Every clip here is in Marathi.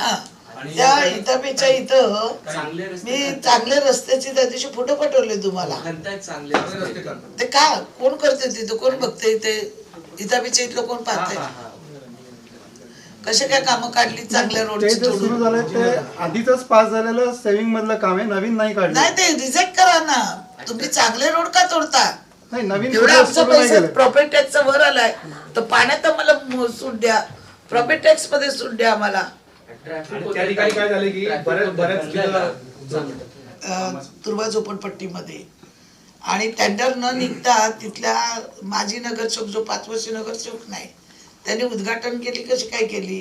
हा. त्या इथं चांगले रस्ते मी. चांगल्या रस्त्याचे त्या दिवशी फोटो पाठवले तुम्हाला. चांगले ते का? कोण करते तिथं कोण बघते ते इथपेक्षा इथलं कोण पाहते. कसे काय कामं काढली चांगल्या रोडची सुरू ते आधीच पास झालेलं सेव्हिंग मधलं काम आहे. नवीन नाही काढलं. नाही ते रिजेक्ट करा ना. तुम्ही चांगले रोड का तोडता? नाही नवीन एवढा आमचा पैसा प्रॉपर्टी टॅक्सचा वर आलाय. तर पाण्यात आम्हाला म- सूट द्या. प्रॉपर्टी टॅक्समध्ये सूट द्या आम्हाला. आणि त्या ठिकाणी काय झालं की बऱ्याच-. बऱ्याच झोपडपट्टीमध्ये. आणि टेंडर न निघता तिथल्या माजी नगरसेवक जो पाच वर्ष नगरसेवक नाही त्यांनी उद्घाटन केली कशी काय केली?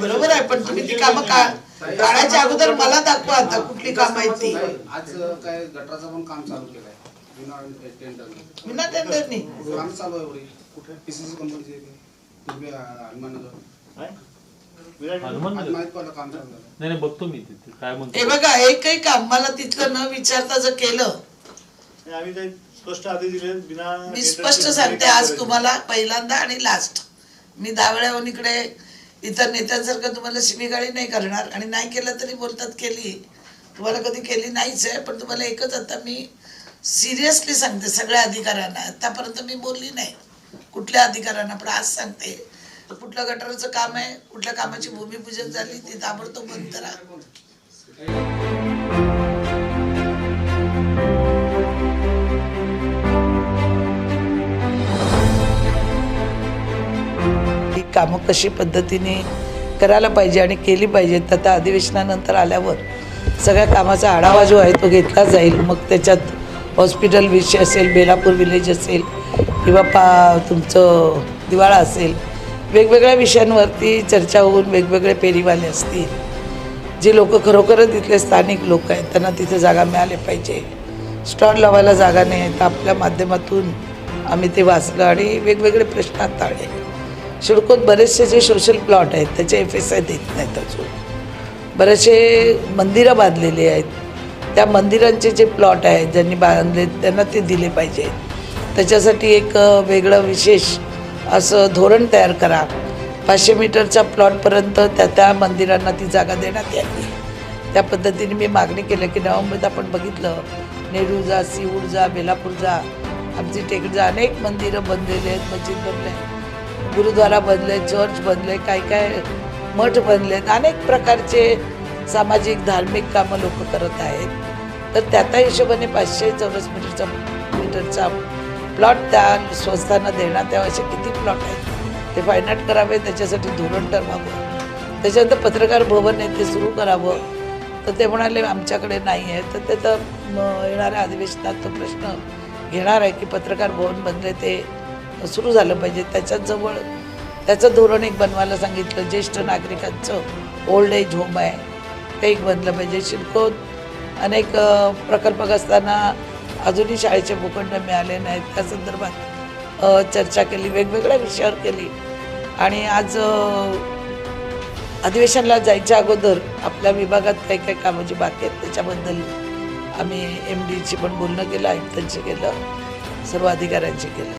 बरोबर आहे पण तुम्ही ती कामं का काढायच्या अगोदर मला दाखवा आता कुठली कामं आहेत ती. आज काय गटराचं पण काम चालू केलं आहे विना टेंडर विना टेंडरनी काम चालू आहे कुठे पीसीसी कंपनीचे नाही नाही बघतो मी तिथे. काय हे म्हणतो बघा एकही काम मला तिथलं न विचारता जर केलं. आम्ही काही स्पष्ट आदेश दिले बिना मी स्पष्ट सांगते आज तुम्हाला पहिल्यांदा आणि लास्ट मी वेळा इकडे इतर नेत्यांसारखं तुम्हाला शिवीगाळी नाही करणार. आणि नाही केलं तरी बोलतात केली. तुम्हाला कधी केली नाहीच आहे पण तुम्हाला एकच आता मी सिरियसली सांगते सगळ्या अधिकाऱ्यांना. आतापर्यंत मी बोलली नाही. कुठल्या अधिकाऱ्यांना पण आज सांगते. कुठलं गटाराचं काम आहे कुठल्या कामाची भूमिपूजन झाली ती ताबडतोब बंद करा. कामं कशी पद्धतीने करायला पाहिजे आणि केली पाहिजेत आता अधिवेशनानंतर आल्यावर सगळ्या कामाचा आढावा जो आहे तो घेतला जाईल. मग त्याच्यात हॉस्पिटल विषय असेल बेलापूर विलेज असेल किंवा पा तुमचं दिवाळा असेल वेगवेगळ्या विषयांवरती चर्चा होऊन वेगवेगळे पेरीवाले असतील. जे लोक खरोखरच तिथले स्थानिक लोक आहेत त्यांना तिथे जागा मिळाले पाहिजे. स्टॉल लावायला जागा नाही तर आपल्या माध्यमातून आम्ही ते वाचलं आणि वेगवेगळे प्रश्न हाताळले शिडकोत बरेचसे जे सोशल प्लॉट आहेत त्याचे एफ एस आय देत नाहीत अजून. बरेचसे मंदिरं बांधलेली आहेत त्या मंदिरांचे जे प्लॉट आहेत ज्यांनी बांधले त्यांना ते दिले पाहिजे. त्याच्यासाठी एक वेगळं विशेष असं धोरण तयार करा. पाचशे मीटरच्या प्लॉटपर्यंत त्या त्या मंदिरांना ती जागा देण्यात यावी. त्या पद्धतीने मी मागणी केली की नवंबरत आपण बघितलं. नेहरू जा सिऊड जा बेलापूर जा आमची टेकडीचा अनेक मंदिरं बनलेले आहेत मस्जिद बनले गुरुद्वारा बनले चर्च बनले काय काय मठ बनले अनेक प्रकारचे सामाजिक धार्मिक कामं लोक करत आहेत. तर त्या त्या हिशोबाने पाचशे चौरस मीटरचा मीटरचा प्लॉट त्या संस्थांना देण्यात यावं असे किती प्लॉट आहेत? ते फायनाट करावे त्याच्यासाठी धोरण ठरवावं. त्याच्यानंतर पत्रकार भवन आहे ते सुरू करावं. तर ते म्हणाले आमच्याकडे नाही आहे. तर ते तर येणाऱ्या अधिवेशनात तो प्रश्न घेणार आहे की पत्रकार भवन बनले ते सुरू झालं पाहिजे. त्याच्याजवळ त्याचं धोरण एक बनवायला सांगितलं. ज्येष्ठ नागरिकांचं ओल्ड एज होम आहे. ते एक बनलं पाहिजे. शिल्कोत अनेक प्रकल्पक प्रकल्प असताना अजूनही शाळेचे भूखंड मिळाले नाहीत. त्या संदर्भात चर्चा केली वेगवेगळ्या विषयावर केली. आणि आज अधिवेशनाला जायच्या अगोदर आपल्या विभागात काही काही कामाची बाकी आहेत. त्याच्याबद्दल आम्ही एम डीची पण बोलणं केलं आयुक्तांशी केलं सर्व अधिकाऱ्यांशी केलं.